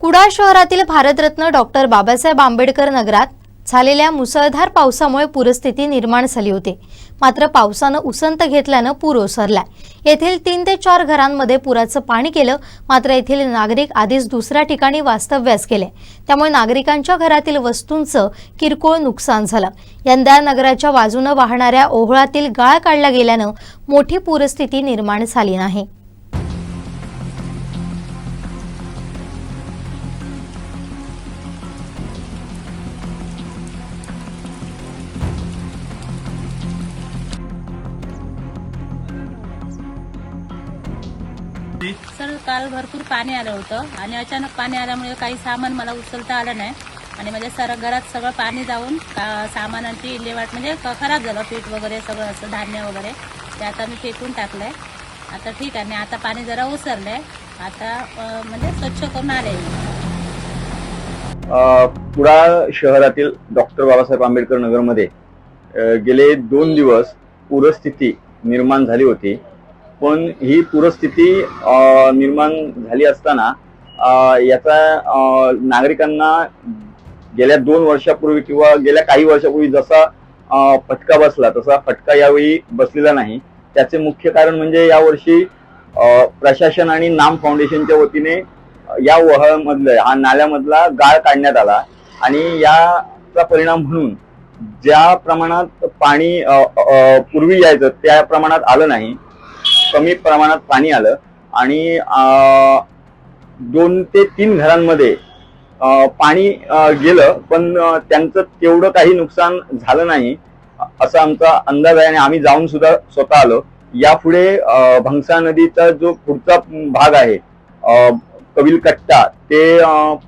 कुडाळ शहरातील भारतरत्न डॉक्टर बाबासाहेब आंबेडकर नगरात झालेल्या मुसळधार पावसामुळे पूरस्थिती निर्माण झाली होती. मात्र पावसानं उसंत घेतल्यानं पूर ओसरलाय येथील तीन ते चार घरांमध्ये पुराचं पाणी केलं मात्र येथील नागरिक आधीच दुसऱ्या ठिकाणी वास्तव्यास केले त्यामुळे नागरिकांच्या घरातील वस्तूंचं किरकोळ नुकसान झालं. यंदा नगराच्या बाजूनं वाहणाऱ्या ओहळातील गाळ काढला गेल्यानं मोठी पूरस्थिती निर्माण झाली नाही. सर काल भरपूर पाणी आलं होतं आणि अचानक पाणी आल्यामुळे काही सामान मला उचलता आलं नाही. आणि माझ्या सर घरात सगळं पाणी जाऊन का सामानांची इलेवाट म्हणजे क- खराब झालं पीठ वगैरे सगळं असं धान्य वगैरे. ते आता मी फेकून टाकलंय. आता ठीक आहे आणि आता पाणी जरा ओसरलंय. आता म्हणजे स्वच्छ करून आले अ, कुडाळ शहरातील डॉक्टर बाबासाहेब आंबेडकर नगरमध्ये गेले दोन दिवस पूरस्थिती निर्माण झाली होती. पण ही पूरस्थिती निर्माण झाली असताना याचा नागरिकांना गेल्या दोन वर्षापूर्वी किंवा गेल्या काही वर्षापूर्वी जसा फटका बसला तसा फटका यावेळी बसलेला नाही. त्याचे मुख्य कारण म्हणजे यावर्षी प्रशासन आणि नाम फाउंडेशनच्या वतीने या वहळमधलं हा नाल्यामधला गाळ काढण्यात आला आणि याचा परिणाम म्हणून ज्या प्रमाणात पाणी पूर्वी यायचं त्या प्रमाणात आलं नाही. कमी प्रमाणात पाणी आलं आणि दोन ते तीन घरांमध्ये पाणी गेलं पण त्यांचं तेवढं काही नुकसान झालं नाही असा आमचा अंदाज आहे आणि आम्ही जाऊन सुद्धा स्वतः आलो. यापुढे भंगसा नदीचा जो पुढचा भाग आहे अ, कट्टा ते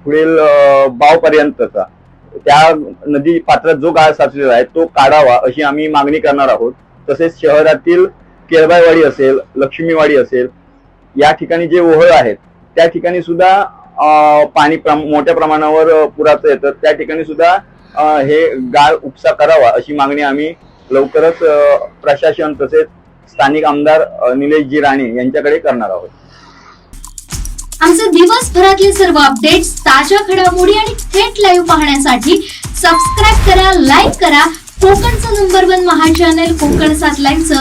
पुढील बावपर्यंतचा त्या नदी पात्रात जो गाळ साचलेला आहे तो काढावा अशी आम्ही मागणी करणार आहोत. तसेच शहरातील केळबायवाडी असेल लक्ष्मीवाडी असेल या ठिकाणी जे ओहळ आहेत त्या ठिकाणी सुद्धा पाणी प्रम- मोठ्या प्रमाणावर पुराचं येतं. त्या ठिकाणी सुद्धा हे गाळ उपसा करावा अशी मागणी आम्ही लवकरच प्रशासन तसेच स्थानिक आमदार निलेशजी राणे यांच्याकडे करणार आहोत. आमचे दिवसभरातले सर्व अपडेट्स ताज्या घडामोडी आणि थेट लाईव्ह पाहण्यासाठी सबस्क्राईब करा लाईक करा. कोकणचं नंबर वन महा चॅनल कोकण सात लाईव्हचं